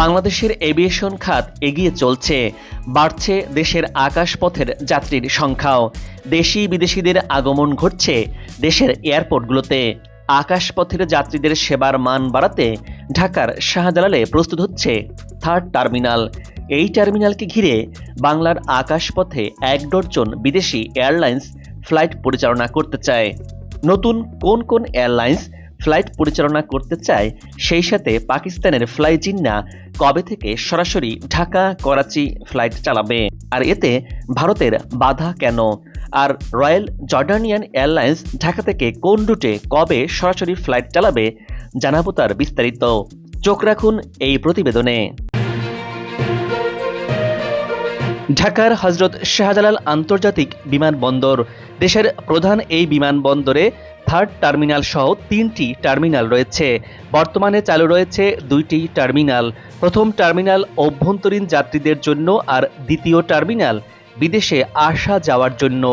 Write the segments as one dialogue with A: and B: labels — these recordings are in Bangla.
A: বাংলাদেশের এভিয়েশন খাত এগিয়ে চলছে। বাড়ছে দেশের আকাশপথের যাত্রীর সংখ্যাও। দেশি বিদেশিদের আগমন ঘটছে দেশের এয়ারপোর্টগুলোতে। আকাশপথের যাত্রীদের সেবার মান বাড়াতে ঢাকার শাহজালালে প্রস্তুত হচ্ছে থার্ড টার্মিনাল। এই টার্মিনালকে ঘিরে বাংলার আকাশপথে এক ডজন বিদেশি এয়ারলাইন্স ফ্লাইট পরিচালনা করতে চায়। নতুন কোন কোন এয়ারলাইন্স ফ্লাইট পরিচালনা করতে চায়, সেই সাথে পাকিস্তানের ফ্লাই জিন্না কবে থেকে সরাসরি ঢাকা করাচি ফ্লাইট চালাবে? আর এতে ভারতের বাধা কেন? আর রয়্যাল জর্ডানিয়ান এয়ারলাইন্স ঢাকা থেকে কোন রুটে কবে সরাসরি ফ্লাইট চালাবে? জানাব তার বিস্তারিত। চোখ রাখুন এই প্রতিবেদনে। ঢাকার হজরত শাহজালাল আন্তর্জাতিক বিমানবন্দর, দেশের প্রধান এই বিমানবন্দরে থার্ড টার্মিনাল সহ তিনটি টার্মিনাল রয়েছে। বর্তমানে চালু রয়েছে দুইটি টার্মিনাল প্রথম টার্মিনাল অভ্যন্তরীণ যাত্রীদের জন্য আর দ্বিতীয় টার্মিনাল বিদেশে আসা যাওয়ার জন্য।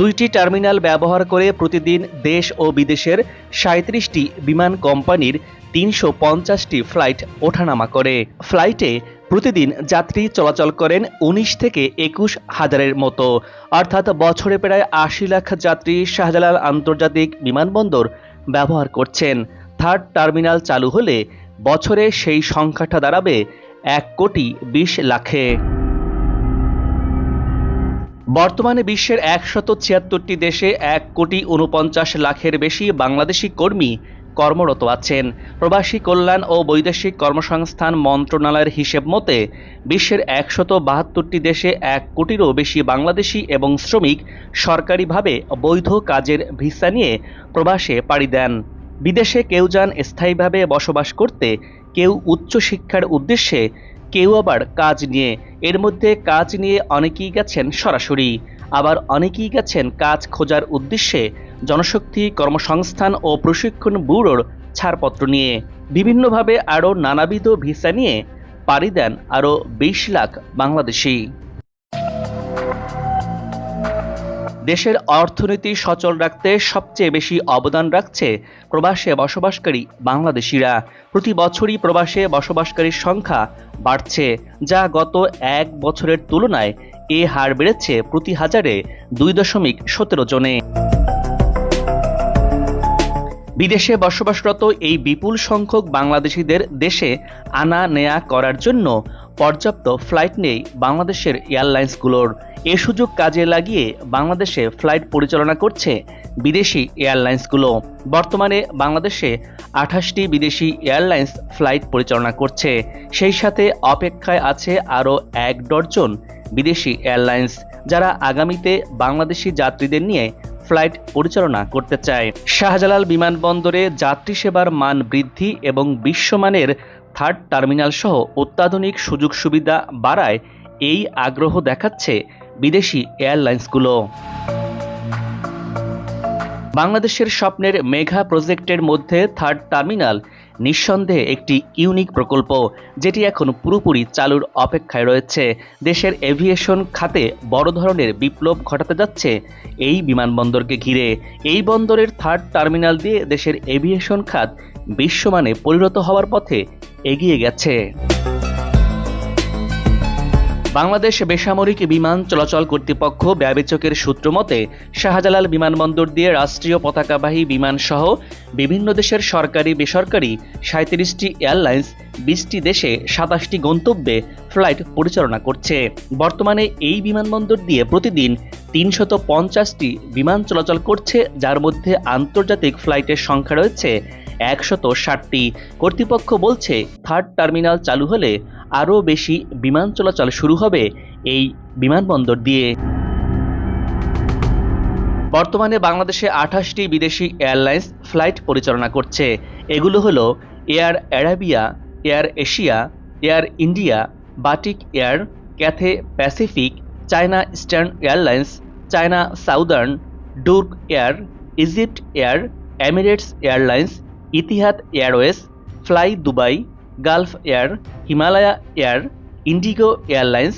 A: দুইটি টার্মিনাল ব্যবহার করে প্রতিদিন দেশ ও বিদেশের সাঁত্রিশটি বিমান কোম্পানির তিনশো পঞ্চাশটি ফ্লাইট ওঠানামা করে। ফ্লাইটে প্রতিদিন যাত্রী চলাচল করেন উনিশ থেকে একুশ হাজারের মতো। অর্থাৎ বছরে প্রায় আশি লাখ যাত্রী শাহজালাল আন্তর্জাতিক বিমানবন্দর ব্যবহার করছেন। থার্ড টার্মিনাল চালু হলে বছরে সেই সংখ্যাটা দাঁড়াবে এক কোটি বিশ লাখে। বর্তমানে বিশ্বের একশত ছিয়াত্তরটি দেশে এক কোটি উনপঞ্চাশ লাখের বেশি বাংলাদেশি কর্মী কর্মরত আছেন। প্রবাসী কল্যাণ ও বৈদেশিক কর্মসংস্থান মন্ত্রণালয়ের হিসেব মতে, বিশ্বের একশত বাহাত্তরটি দেশে এক কোটিরও বেশি বাংলাদেশি এবং শ্রমিক সরকারিভাবে বৈধ কাজের ভিসা নিয়ে প্রবাসে পাড়ি দেন। বিদেশে কেউ যান স্থায়ীভাবে বসবাস করতে, কেউ উচ্চশিক্ষার উদ্দেশ্যে, কেউ আবার কাজ নিয়ে। এর মধ্যে কাজ নিয়ে অনেকেই গেছেন সরাসরি। আবার অনেকেই গেছেন কাজ খোঁজার উদ্দেশ্যে জনশক্তি, কর্মসংস্থান ও প্রশিক্ষণ ব্যুরোর ছাড়পত্র নিয়ে বিভিন্নভাবে আরও নানাবিধ ভিসা নিয়ে পাড়ি দেন আরও বিশ লাখ বাংলাদেশি। দেশের অর্থনীতি সচল রাখতে সবচেয়ে বেশি অবদান রাখছে প্রবাসে বসবাসকারী বাংলাদেশিরা। প্রতি বছরই প্রবাসে বসবাসকারীর সংখ্যা বাড়ছে, যা গত এক বছরের তুলনায় এ হার বেড়েছে প্রতি হাজারে দুই দশমিক সতেরো জনে। বিদেশে বসবাসরত এই বিপুল সংখ্যক বাংলাদেশিদের দেশে আনা নেয়া করার জন্য পর্যাপ্ত ফ্লাইট নেই বাংলাদেশের এয়ারলাইন্সগুলোর। এ সুযোগ কাজে লাগিয়ে বাংলাদেশে ফ্লাইট পরিচালনা করছে বিদেশি এয়ারলাইন্সগুলো। বর্তমানে বাংলাদেশে আঠাশটি বিদেশি এয়ারলাইন্স ফ্লাইট পরিচালনা করছে। সেই সাথে অপেক্ষায় আছে আরও এক ডজন বিদেশি এয়ারলাইন্স, যারা আগামীতে বাংলাদেশি যাত্রীদের নিয়ে ফ্লাইট পরিচালনা করতে চায়। শাহজালাল বিমানবন্দরে যাত্রী সেবার মান বৃদ্ধি এবং বিশ্বমানের থার্ড টার্মিনাল সহ অত্যাধুনিক সুযোগ সুবিধা বাড়ায় এই আগ্রহ দেখাচ্ছে বিদেশি এয়ারলাইন্সগুলো। বাংলাদেশের স্বপ্নের মেঘা প্রজেক্টের মধ্যে থার্ড টার্মিনাল নিঃসন্দেহে একটি ইউনিক প্রকল্প যেটি এখন পুরোপুরি চালুর অপেক্ষায় রয়েছে। দেশের এভিয়েশন খাতে বড় ধরনের বিপ্লব ঘটাতে যাচ্ছে এই বিমানবন্দরকে ঘিরে। এই বন্দরের থার্ড টার্মিনাল দিয়ে দেশের এভিয়েশন খাত বিশ্বমানে পরিণত হওয়ার পথে এগিয়ে গেছে। বাংলাদেশ বেসামরিক বিমান চলাচল কর্তৃপক্ষ ব্যবচকের সূত্র মতে, শাহজালাল বিমানবন্দর দিয়ে রাষ্ট্রীয় পতাকাবাহী বিমান সহ বিভিন্ন দেশের সরকারি, বেসরকারি সাঁত্রিশটি এয়ারলাইন্স, বিশটি দেশে সাতাশটি গন্তব্যে ফ্লাইট পরিচালনা করছে। বর্তমানে এই বিমানবন্দর দিয়ে প্রতিদিন তিনশত পঞ্চাশটি বিমান চলাচল করছে, যার মধ্যে আন্তর্জাতিক ফ্লাইটের সংখ্যা রয়েছে একশত ষাটটি। কর্তৃপক্ষ বলছে, থার্ড টার্মিনাল চালু হলে আরও বেশি বিমান চলাচল শুরু হবে এই বিমানবন্দর দিয়ে। বর্তমানে বাংলাদেশে আঠাশটি বিদেশি এয়ারলাইন্স ফ্লাইট পরিচালনা করছে। এগুলো হলো Air Arabia, Air Asia, Air India, Batik Air, Cathay Pacific, China Eastern Airlines, China Southern, Druk Air, Egypt Air, Emirates Airlines, Etihad Airways, Fly Dubai Gulf Air Himalaya Air IndiGo Airlines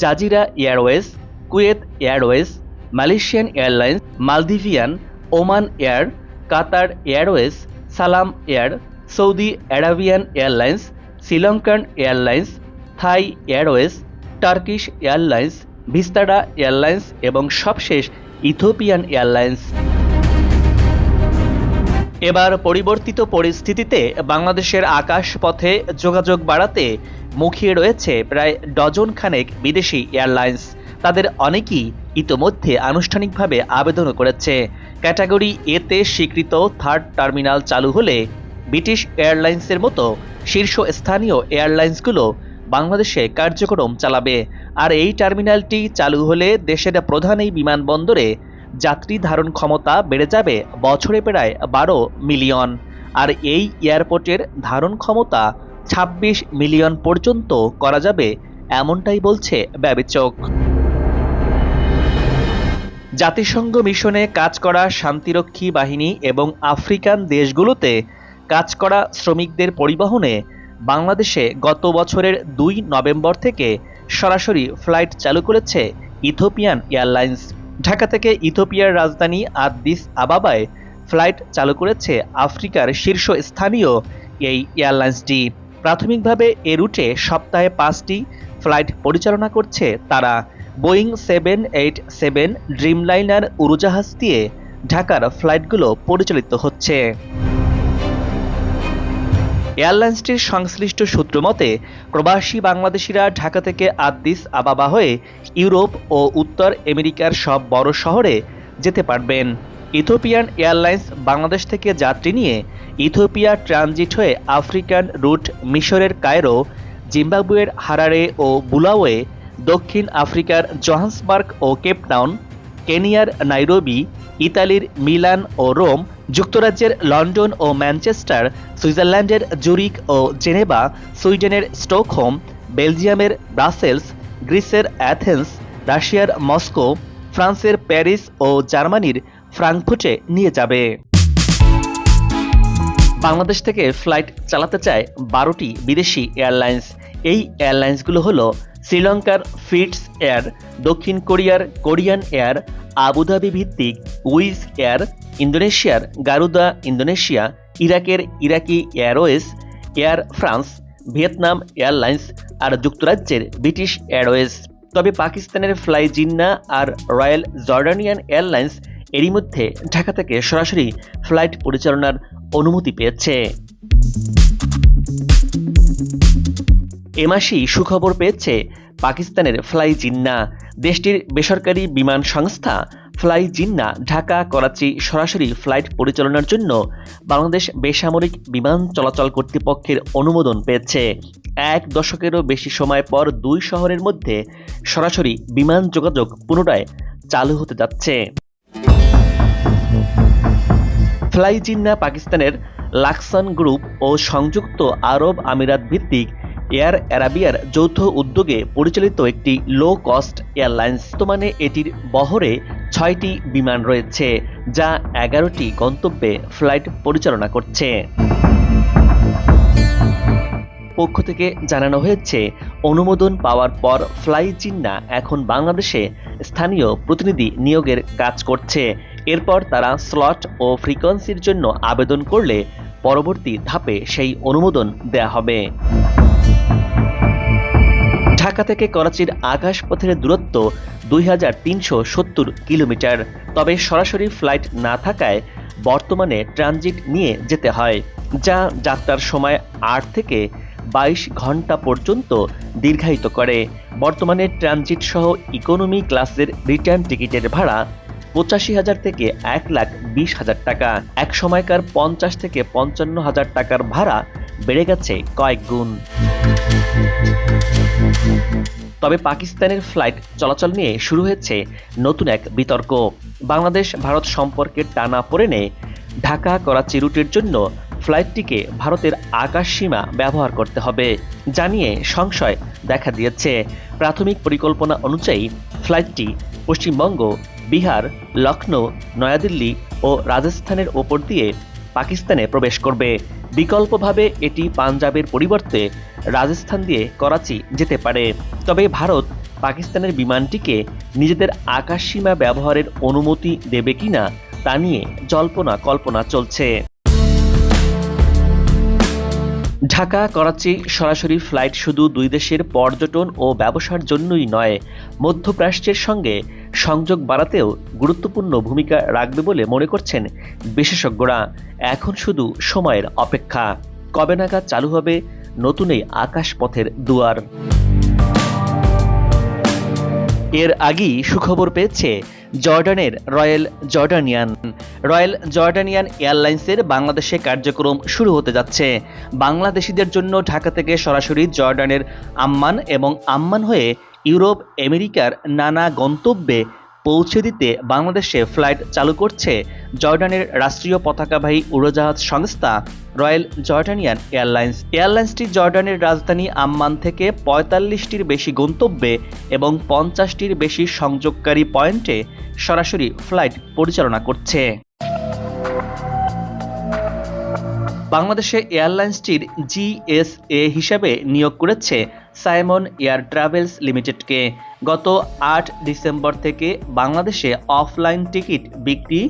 A: Jazeera Airways Kuwait Airways Malaysian Airlines Maldivian Oman Air Qatar Airways Salam Air Saudi Arabian Airlines Sri Lankan Airlines Thai Airways Turkish Airlines Vistara Airlines এবং সবশেষ ইথোপিয়ান এয়ারলাইন্স এবার পরিবর্তিত পরিস্থিতিতে বাংলাদেশের আকাশপথে যোগাযোগ বাড়াতে মুখিয়ে রয়েছে প্রায় ডজন খানেক বিদেশি এয়ারলাইন্স। তাদের অনেকেই ইতোমধ্যে আনুষ্ঠানিকভাবে আবেদনও করেছে। ক্যাটাগরি এতে স্বীকৃত থার্ড টার্মিনাল চালু হলে ব্রিটিশ এয়ারলাইন্সের মতো শীর্ষস্থানীয় এয়ারলাইন্সগুলো বাংলাদেশে কার্যক্রম চালাবে। আর এই টার্মিনালটি চালু হলে দেশের প্রধান এই বিমানবন্দরে যাত্রী ধারণ ক্ষমতা বেড়ে যাবে বছরে প্রায় বারো মিলিয়ন। আর এই এয়ারপোর্টের ধারণ ক্ষমতা ২৬ মিলিয়ন পর্যন্ত করা যাবে, এমনটাই বলছে ব্যবিচক জাতিসংঘ মিশনে কাজ করা শান্তিরক্ষী বাহিনী এবং আফ্রিকান দেশগুলোতে কাজ করা শ্রমিকদের পরিবহনে বাংলাদেশে গত বছরের দুই নভেম্বর থেকে সরাসরি ফ্লাইট চালু করেছে ইথোপিয়ান এয়ারলাইন্স। ঢাকা থেকে ইথোপিয়ার রাজধানী আদ্দিস আবাবায় ফ্লাইট চালু করেছে আফ্রিকার শীর্ষ স্থানীয় এই এয়ারলাইন্সটি। প্রাথমিকভাবে এ রুটে সপ্তাহে পাঁচটি ফ্লাইট পরিচালনা করছে তারা। Boeing seven eight seven, Dreamliner উড়োজাহাজ দিয়ে ঢাকার ফ্লাইটগুলো পরিচালিত হচ্ছে। এয়ারলাইন্সটির সংশ্লিষ্ট সূত্র মতে, প্রবাসী বাংলাদেশিরা ঢাকা থেকে আদ্দিস আবাবা হয়ে ইউরোপ ও উত্তর আমেরিকার সব বড় শহরে যেতে পারবেন। ইথোপিয়ান এয়ারলাইন্স বাংলাদেশ থেকে যাত্রী নিয়ে ইথোপিয়া ট্রানজিট হয়ে আফ্রিকান রুট মিশরের কায়রো, জিম্বাবুয়ের হারারে ও বুলাওয়ে, দক্ষিণ আফ্রিকার জোহান্সবার্গ ও কেপটাউন, কেনিয়ার নাইরোবি, ইতালির মিলান ও রোম যুক্তরাজ্যের লন্ডন ও ম্যানচেস্টার, সুইজারল্যান্ডের জুরিক ও জেনেভা, সুইডেনের স্টকহোম, বেলজিয়ামের ব্রাসেলস, গ্রিসের অ্যাথেন্স, রাশিয়ার মস্কো, ফ্রান্সের প্যারিস ও জার্মানির ফ্রাঙ্কফুটে নিয়ে যাবে। বাংলাদেশ থেকে ফ্লাইট চালাতে চায় বারোটি বিদেশি এয়ারলাইন্স। এই এয়ারলাইন্সগুলো হলো শ্রীলঙ্কার ফিটস এয়ার, দক্ষিণ কোরিয়ার কোরিয়ান এয়ার, আবুধাবি ভিত্তিক উইজ এয়ার ইন্দোনেশিয়ার গারুদা, ইন্দোনেশিয়া, ইরাকের Iraqi Airways, Air France, Vietnam Airlines আর যুক্তরাজ্যের ব্রিটিশ এয়ারওয়েজ। তবে পাকিস্তানের ফ্লাই জিন্না আর রয়্যাল জর্ডানিয়ান এয়ারলাইন্স এরই মধ্যে ঢাকা থেকে সরাসরি ফ্লাইট পরিচালনার অনুমতি পেয়েছে। এ মাসেই সুখবর পেয়েছে পাকিস্তানের ফ্লাই জিন্না। দেশটির বেসরকারি বিমান সংস্থা ফ্লাই জিন্না ঢাকা, করাচি সরাসরি ফ্লাইট পরিচালনার জন্য বাংলাদেশ বেসামরিক বিমান চলাচল কর্তৃপক্ষের অনুমোদন পেয়েছে। এক দশকেরও বেশি সময় পর দুই শহরের মধ্যে সরাসরি বিমান যোগাযোগ পুনরায় চালু হতে যাচ্ছে। ফ্লাই জিন্না পাকিস্তানের লাক্সান গ্রুপ ও সংযুক্ত আরব আমিরাত ভিত্তিক এয়ার অ্যারাবিয়ার যৌথ উদ্যোগে পরিচালিত একটি লো কস্ট এয়ারলাইন্স বর্তমানে এটির বহরে ছয়টি বিমান রয়েছে, যা এগারোটি গন্তব্যে ফ্লাইট পরিচালনা করছে। পক্ষ থেকে জানানো হয়েছে, অনুমোদন পাওয়ার পর ফ্লাই জিন্না এখন বাংলাদেশে স্থানীয় প্রতিনিধি নিয়োগের কাজ করছে। এরপর তারা স্লট ও ফ্রিকোয়েন্সির জন্য আবেদন করলে পরবর্তী ধাপে সেই অনুমোদন দেয়া হবে। ঢাকা থেকে করাচির আকাশপথের দূরত্ব দুই হাজার তিনশো সত্তর কিলোমিটার। তবে সরাসরি ফ্লাইট না থাকায় বর্তমানে ট্রানজিট নিয়ে যেতে হয়, যা যাত্রার সময় আট থেকে বাইশ ঘণ্টা পর্যন্ত দীর্ঘায়িত করে। বর্তমানে ট্রানজিট সহ ইকোনমি ক্লাসের রিটার্ন টিকিটের ভাড়া পঁচাশি হাজার থেকে এক লাখ বিশ হাজার টাকা। এক সময়কার পঞ্চাশ থেকে পঞ্চান্ন হাজার টাকার ভাড়া বেড়ে গেছে কয়েক গুণ। তবে পাকিস্তানের ফ্লাইট চলাচল নিয়ে শুরু হয়েছে নতুন এক বিতর্ক। বাংলাদেশ ভারত সম্পর্কের টানা পড়েনে ঢাকা করাচি রুটের জন্য ফ্লাইটটিকে ভারতের আকাশ সীমা ব্যবহার করতে হবে জানিয়ে সংশয় দেখা দিয়েছে। প্রাথমিক পরিকল্পনা অনুযায়ী ফ্লাইটটি পশ্চিমবঙ্গ, বিহার লখনৌ নয়াদিল্লি ও রাজস্থানের ওপর দিয়ে পাকিস্তানে প্রবেশ করবে। বিকল্পভাবে এটি পাঞ্জাবের পরিবর্তে রাজস্থান দিয়ে করাচি যেতে পারে। তবে ভারত পাকিস্তানের বিমানটিকে নিজেদের আকাশসীমা ব্যবহারের অনুমতি দেবে কিনা তা নিয়ে জল্পনা কল্পনা চলছে। ঢাকা, করাচি সরাসরি ফ্লাইট শুধু দুই দেশের পর্যটন ও ব্যবসার জন্যই নয়, মধ্যপ্রাচ্যের সঙ্গে সংযোগ বাড়াতেও গুরুত্বপূর্ণ ভূমিকা রাখবে বলে মনে করছেন বিশেষজ্ঞরা। এখন শুধু সময়ের অপেক্ষা। কবে নাগাদ চালু হবে নতুন এই আকাশপথের দুয়ার? এর আগেই সুখবর পেয়েছে জর্ডানের রয়্যাল জর্ডানিয়ান। রয়্যাল জর্ডানিয়ান এয়ারলাইন্সের বাংলাদেশে কার্যক্রম শুরু হতে যাচ্ছে। বাংলাদেশিদের জন্য ঢাকা থেকে সরাসরি জর্ডানের আম্মান এবং আম্মান হয়ে ইউরোপ, আমেরিকার নানা গন্তব্যে পৌঁছে দিতে বাংলাদেশে ফ্লাইট চালু করছে জর্ডানের রাষ্ট্রীয় পতাকাবাহী উড়োজাহাজ সংস্থা রয়্যাল জর্ডানিয়ান এয়ারলাইন্স। এয়ারলাইন্সটি জর্ডানের রাজধানী আম্মান থেকে পঁয়তাল্লিশটির বেশি গন্তব্যে এবং পঞ্চাশটির বেশি সংযোগকারী পয়েন্টে সরাসরি ফ্লাইট পরিচালনা করছে। বাংলাদেশে এয়ারলাইন্সটির জিএসএ হিসাবে নিয়োগ করেছে সাইমন এয়ার ট্রাভেলস লিমিটেডকে গত আট ডিসেম্বর থেকে বাংলাদেশে অফলাইন টিকিট বিক্রি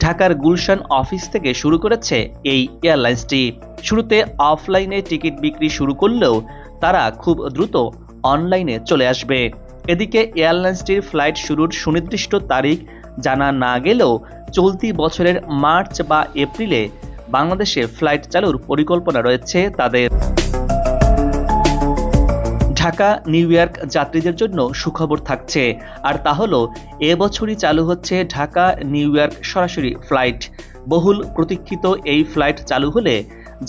A: ঢাকার গুলশান অফিস থেকে শুরু করেছে এই এয়ারলাইন্সটি। শুরুতে অফলাইনে টিকিট বিক্রি শুরু করলেও তারা খুব দ্রুত অনলাইনে চলে আসবে। এদিকে এয়ারলাইন্সটির ফ্লাইট শুরুর সুনির্দিষ্ট তারিখ জানা না গেলেও চলতি বছরের মার্চ বা এপ্রিলে বাংলাদেশে ফ্লাইট চালুর পরিকল্পনা রয়েছে তাদের। ঢাকা, নিউ ইয়র্ক যাত্রীদের জন্য সুখবর থাকছে। আর তা হলো এবছরই চালু হচ্ছে ঢাকা, নিউ ইয়র্ক সরাসরি ফ্লাইট। বহুল প্রতীক্ষিত এই ফ্লাইট চালু হলে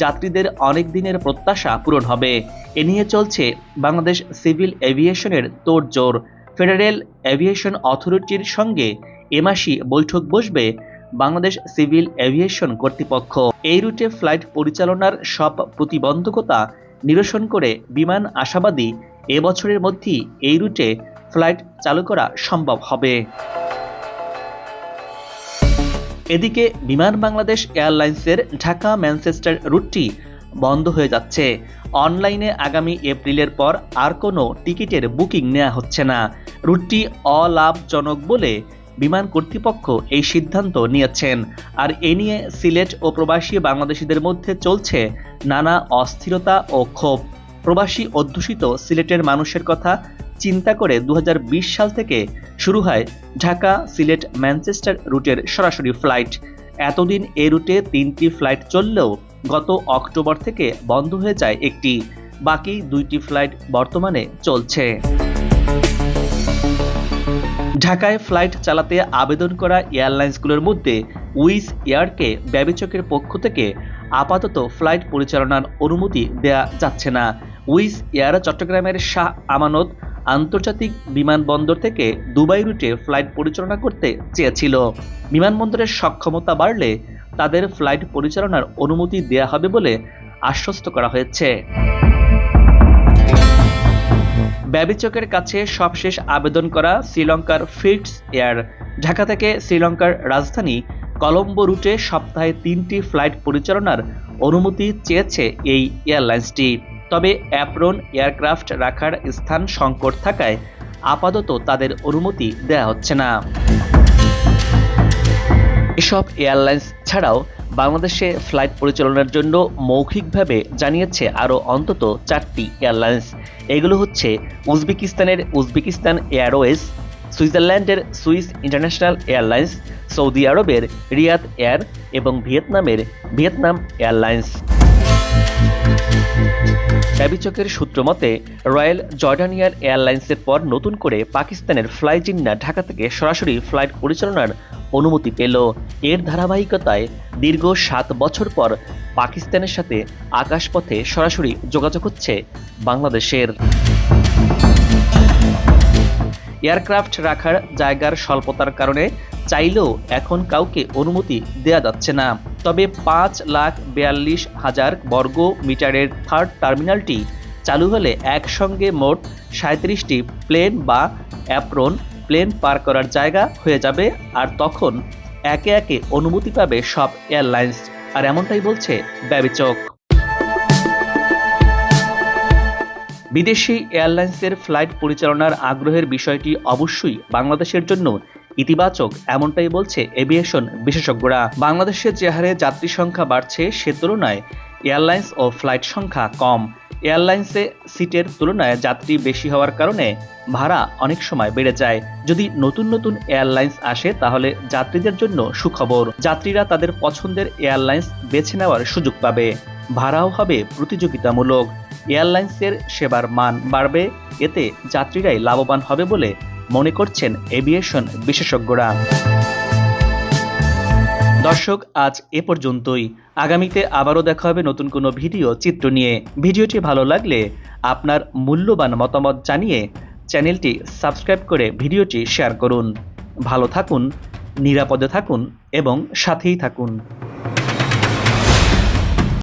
A: যাত্রীদের অনেক দিনের প্রত্যাশা পূরণ হবে। এ নিয়ে চলছে বাংলাদেশ সিভিল এভিয়েশনের তোড়জোড়। ফেডারেল এভিয়েশন অথরিটির সঙ্গে এ মাসই বৈঠক বসবে বাংলাদেশ সিভিল এভিয়েশন কর্তৃপক্ষ। এই রুটে ফ্লাইট পরিচালনার সব প্রতিবন্ধকতা নিরসন করে বিমান আশাবাদী এ বছরের মধ্যেই এই রুটে ফ্লাইট চালু করা সম্ভব হবে। এদিকে বিমান বাংলাদেশ এয়ারলাইন্সের ঢাকা ম্যানচেস্টার রুটটি বন্ধ হয়ে যাচ্ছে। অনলাইনে আগামী এপ্রিলের পর আর কোনো টিকিটের বুকিং নেওয়া হচ্ছে না। রুটটি অলাভজনক বলে বিমান কর্তৃপক্ষ এই সিদ্ধান্ত নিয়েছেন। আর এ নিয়ে সিলেট ও প্রবাসী বাংলাদেশিদের মধ্যে চলছে নানা অস্থিরতা ও ক্ষোভ। প্রবাসী অধ্যুষিত সিলেটের মানুষের কথা চিন্তা করে দু হাজার বিশ সাল থেকে শুরু হয় ঢাকা, সিলেট, ম্যানচেস্টার রুটের সরাসরি ফ্লাইট। এতদিন এ রুটে তিনটি ফ্লাইট চললেও গত অক্টোবর থেকে বন্ধ হয়ে যায় একটি। বাকি দুইটি ফ্লাইট বর্তমানে চলছে। ঢাকায় ফ্লাইট চালাতে আবেদন করা এয়ারলাইন্সগুলোর মধ্যে উইস এয়ারকে ব্যবচকের পক্ষ থেকে আপাতত ফ্লাইট পরিচালনার অনুমতি দেয়া যাচ্ছে না। উইস এয়ার চট্টগ্রামের শাহ আমানত আন্তর্জাতিক বিমানবন্দর থেকে দুবাই রুটে ফ্লাইট পরিচালনা করতে চেয়েছিল। বিমানবন্দরের সক্ষমতা বাড়লে তাদের ফ্লাইট পরিচালনার অনুমতি দেয়া হবে বলে আশ্বস্ত করা হয়েছে। ব্যবিচকের কাছে সবশেষ আবেদন করা শ্রীলঙ্কার ফিটস এয়ার। ঢাকা থেকে শ্রীলঙ্কার রাজধানী কলম্বো রুটে সপ্তাহে তিনটি ফ্লাইট পরিচালনার অনুমতি চেয়েছে এই এয়ারলাইন্সটি। তবে অ্যাপ্রন এয়ারক্রাফট রাখার স্থান সংকট থাকায় আপাতত তাদের অনুমতি দেয়া হচ্ছে না। এসব এয়ারলাইন্স ছাড়াও বাংলাদেশে ফ্লাইট পরিচালনার জন্য মৌখিকভাবে জানিয়েছে আরও অন্তত চারটি এয়ারলাইন্স। এগুলো হচ্ছে উজবেকিস্তানের উজবেকিস্তান এয়ারওয়েজ, সুইজারল্যান্ডের সুইস ইন্টারন্যাশনাল এয়ারলাইন্স, সৌদি আরবের রিয়াদ এয়ার এবং ভিয়েতনামের ভিয়েতনাম এয়ারলাইন্স। ব্যবিচকের সূত্র মতে, রয়্যাল জর্ডানিয়ার এয়ারলাইন্সের পর নতুন করে পাকিস্তানের ফ্লাই জিন্না ঢাকা থেকে সরাসরি ফ্লাইট পরিচালনার অনুমতি পেল। এর ধারাবাহিকতায় দীর্ঘ সাত বছর পর পাকিস্তানের সাথে আকাশপথে সরাসরি যোগাযোগ হচ্ছে বাংলাদেশের। এয়ারক্রাফট রাখার জায়গার স্বল্পতার কারণে চাইলেও এখন কাউকে অনুমতি দেয়া যাচ্ছে না। তবে পাঁচ লাখ বিয়াল্লিশ হাজার বর্গ মিটারের থার্ড টার্মিনালটি চালু হলে একসঙ্গে মোট সাঁত্রিশটি প্লেন বা অ্যাপ্রন প্লেন পার করার জায়গা হয়ে যাবে আর তখন একে একে অনুমতি পাবে সব এয়ারলাইন্স। আর এমনটাই বলছে ব্যবিচক। বিদেশি এয়ারলাইন্সের ফ্লাইট পরিচালনার আগ্রহের বিষয়টি অবশ্যই বাংলাদেশের জন্য ইতিবাচক, এমনটাই বলছে এভিয়েশন বিশেষজ্ঞরা। বাংলাদেশের যে হারে যাত্রী সংখ্যা বাড়ছে, সে তুলনায় এয়ারলাইন্স ও ফ্লাইট সংখ্যা কম। এয়ারলাইন্সে সিটের তুলনায় যাত্রী বেশি হওয়ার কারণে ভাড়া অনেক সময় বেড়ে যায়। যদি নতুন নতুন এয়ারলাইন্স আসে, তাহলে যাত্রীদের জন্য সুখবর। যাত্রীরা তাদের পছন্দের এয়ারলাইন্স বেছে নেওয়ার সুযোগ পাবে। ভাড়াও হবে প্রতিযোগিতামূলক। এয়ারলাইন্সের সেবার মান বাড়বে। এতে যাত্রীরাই লাভবান হবে বলে মনে করছেন এভিয়েশন বিশেষজ্ঞরা। দর্শক, আজ এ পর্যন্তই। আগামীতে আবারও দেখা হবে নতুন কোনো ভিডিও চিত্র নিয়ে। ভিডিওটি ভালো লাগলে আপনার মূল্যবান মতামত জানিয়ে চ্যানেলটি সাবস্ক্রাইব করে ভিডিওটি শেয়ার করুন। ভালো থাকুন, নিরাপদে থাকুন এবং সাথেই থাকুন।